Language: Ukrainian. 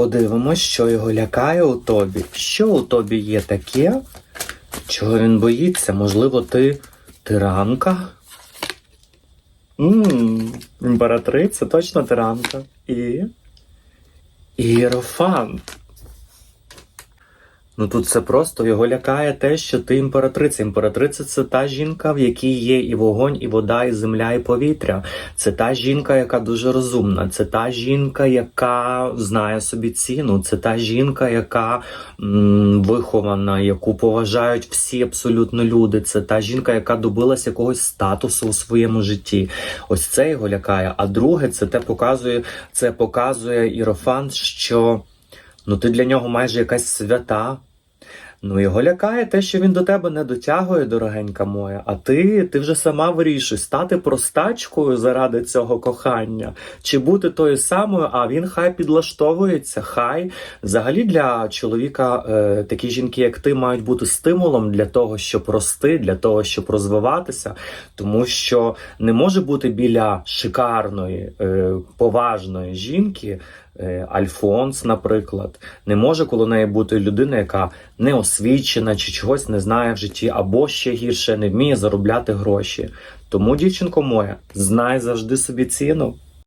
подивимось, що його лякає у тобі. Що у тобі є таке, чого він боїться? Можливо, ти тиранка? Ммм, імператриця, точно тиранка. І. Іерофант. Ну тут це просто його лякає те, що ти імператриця. Імператриця це та жінка, в якій є і вогонь, і вода, і земля, і повітря. Це та жінка, яка дуже розумна. Це та жінка, яка знає собі ціну. Це та жінка, яка м, вихована, яку поважають всі абсолютно люди. Це та жінка, яка добилась якогось статусу у своєму житті. Ось це його лякає. А друге, це те показує, це показує Ірофант, що ну ти для нього майже якась свята. Ну, його лякає те, що він до тебе не дотягує, дорогенька моя. А ти, ти вже сама вирішуй, стати простачкою заради цього кохання, чи бути тою самою, а він хай підлаштовується, хай. Взагалі для чоловіка е, такі жінки, як ти, мають бути стимулом для того, щоб рости, для того, щоб розвиватися, тому що не може бути біля шикарної, е, поважної жінки. Е, Альфонс, наприклад, не може коло неї бути людина, яка не освічена чи чогось не знає в житті, або ще гірше не вміє заробляти гроші. Тому, дівчинко моя, знай завжди собі ціну.